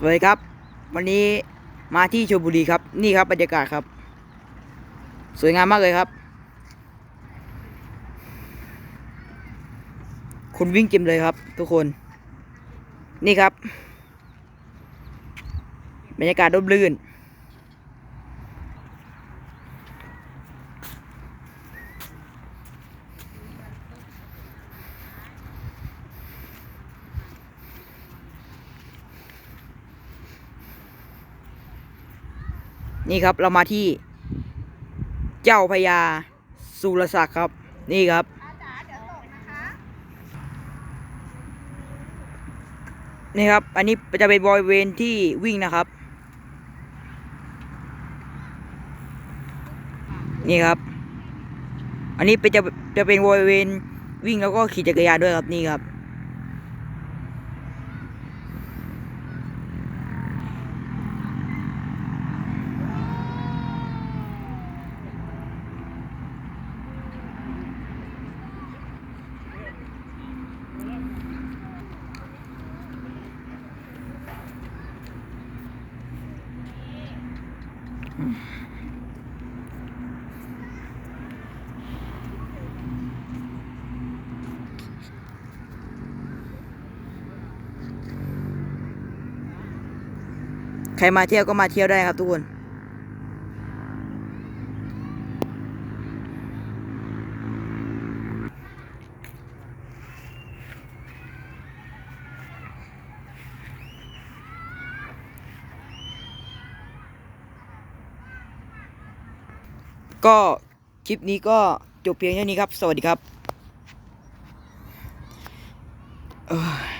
สวัสดีครับ วันนี้มาที่ชลบุรีครับ นี่ครับบรรยากาศครับ สวยงามมากเลยครับคนวิ่งเต็มเลยครับ ทุกคน นี่ครับ บรรยากาศร่มรื่น นี่ครับเรามาที่ เจ้าพญาสุรศักดิ์ครับ นี่ครับนี่ครับ อันนี้จะเป็นบริเวณที่วิ่งนะครับ นี่ครับ อันนี้เป็นจะจะเป็นบริเวณวิ่งแล้วก็ขี่จักรยานด้วยครับนี่ครับ ใครมาเที่ยวก็มาเที่ยวได้ครับทุกคน ก็คลิปนี้ก็จบเพียงเท่านี้ครับ สวัสดีครับ